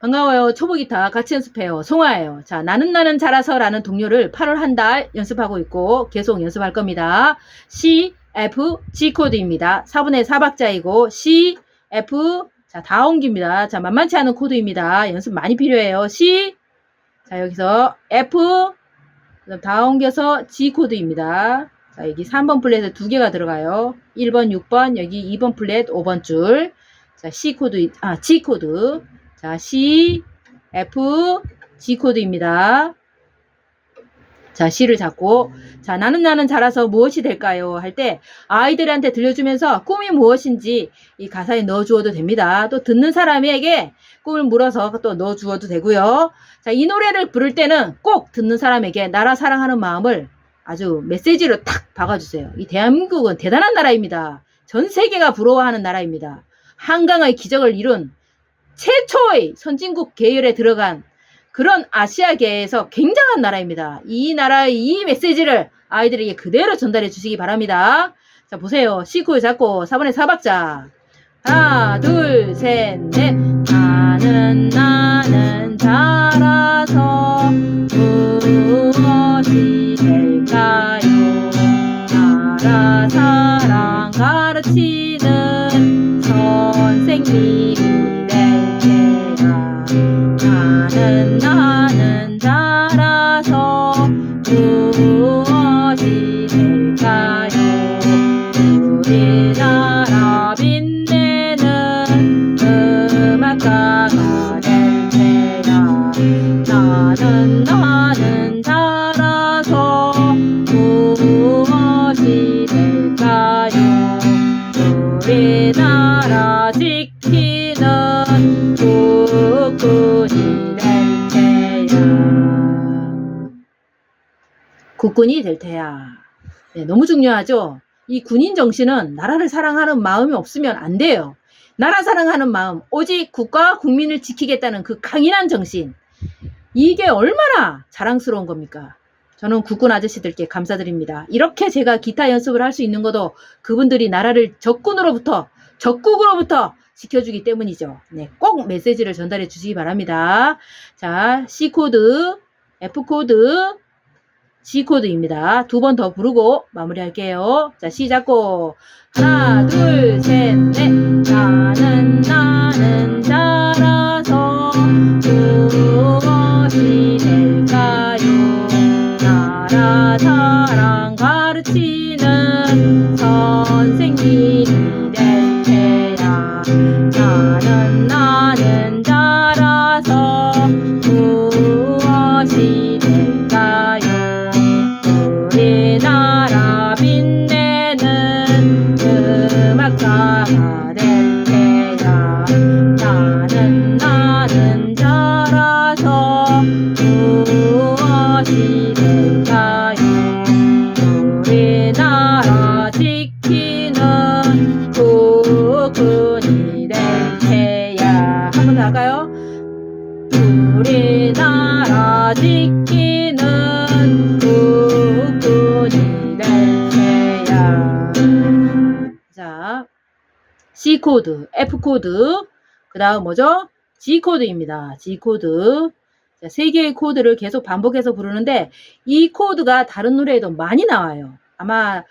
반가워요. 초보기타 같이 연습해요. 송아예요. 자, 나는 나는 잘라서 라는 동료를 8월 한 달 연습하고 있고 계속 연습할 겁니다. C, F, G 코드입니다. 4분의 4박자이고 C, F, 자, 다 옮깁니다. 자, 만만치 않은 코드입니다. 연습 많이 필요해요. C, 자, 여기서 F, 다 옮겨서 G 코드입니다. 자, 여기 3번 플랫에 두 개가 들어가요. 1번, 6번, 여기 2번 플랫, 5번 줄. 자, C 코드, 아, G 코드. 자, C, F, G 코드입니다. 자, C를 잡고, 자, 나는 나는 자라서 무엇이 될까요? 할 때 아이들한테 들려주면서 꿈이 무엇인지 이 가사에 넣어주어도 됩니다. 또 듣는 사람에게 꿈을 물어서 또 넣어주어도 되고요. 자, 이 노래를 부를 때는 꼭 듣는 사람에게 나라 사랑하는 마음을 아주 메시지로 탁 박아주세요. 이 대한민국은 대단한 나라입니다. 전 세계가 부러워하는 나라입니다. 한강의 기적을 이룬 최초의 선진국 계열에 들어간 그런 아시아계에서 굉장한 나라입니다. 이 나라의 이 메시지를 아이들에게 그대로 전달해 주시기 바랍니다. 자, 보세요. 코드 잡고 4번의 4박자. 하나, 둘, 셋, 넷. 나는, 나는 자라서 무엇이 될까요? 나라 사랑 가르치 국군이 될 테야. 네, 너무 중요하죠? 이 군인 정신은 나라를 사랑하는 마음이 없으면 안 돼요. 나라 사랑하는 마음, 오직 국가와 국민을 지키겠다는 그 강인한 정신. 이게 얼마나 자랑스러운 겁니까? 저는 국군 아저씨들께 감사드립니다. 이렇게 제가 기타 연습을 할 수 있는 것도 그분들이 나라를 적군으로부터, 적국으로부터 지켜주기 때문이죠. 네, 꼭 메시지를 전달해 주시기 바랍니다. 자, C 코드, F 코드, G 코드입니다. 두 번 더 부르고 마무리할게요. 자, C 잡고 하나, 둘, 셋, 넷. 나는 나는 자라서 무엇이 될까요? 나라 사랑 가르치는 선생님 음 C 코드, F 코드, 그 다음 뭐죠? G 코드입니다. G 코드. 자, 세 개의 코드를 계속 반복해서 부르는데 이 코드가 다른 노래에도 많이 나와요. 아마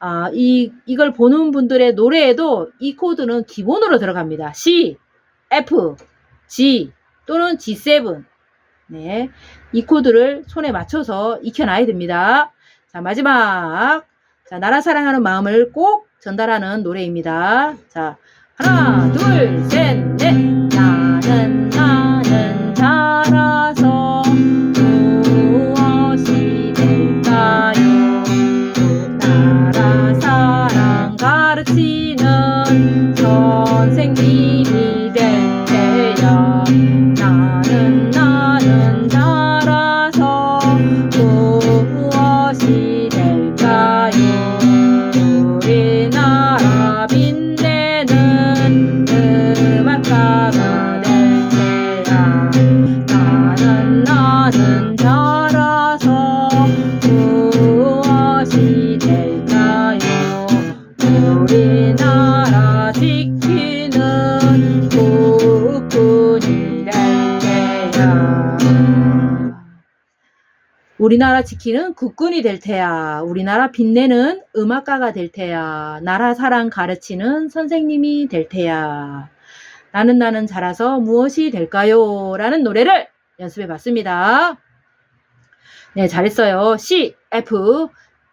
아, 이 이걸 보는 분들의 노래에도 이 코드는 기본으로 들어갑니다. C, F, G 또는 G7. 네. 이 코드를 손에 맞춰서 익혀놔야 됩니다. 자, 마지막. 자, 나라 사랑하는 마음을 꼭 전달하는 노래입니다. 자, 하나, 둘, 셋, 우 우리나라 지키는 국군이 될 테야. 우리나라 빛내는 음악가가 될 테야. 나라 사랑 가르치는 선생님이 될 테야. 나는 나는 자라서 무엇이 될까요? 라는 노래를 연습해 봤습니다. 네, 잘했어요. C, F,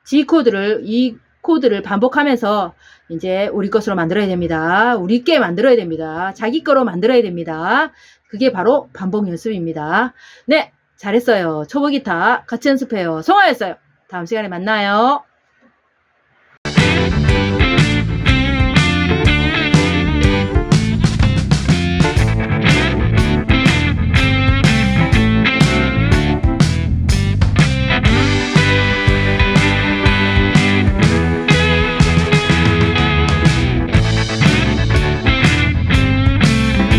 G 코드를, 이 코드를 반복하면서 이제 우리 것으로 만들어야 됩니다. 우리께 만들어야 됩니다. 자기 거로 만들어야 됩니다. 그게 바로 반복 연습입니다. 네, 잘했어요. 초보 기타 같이 연습해요. 송하였어요. 다음 시간에 만나요.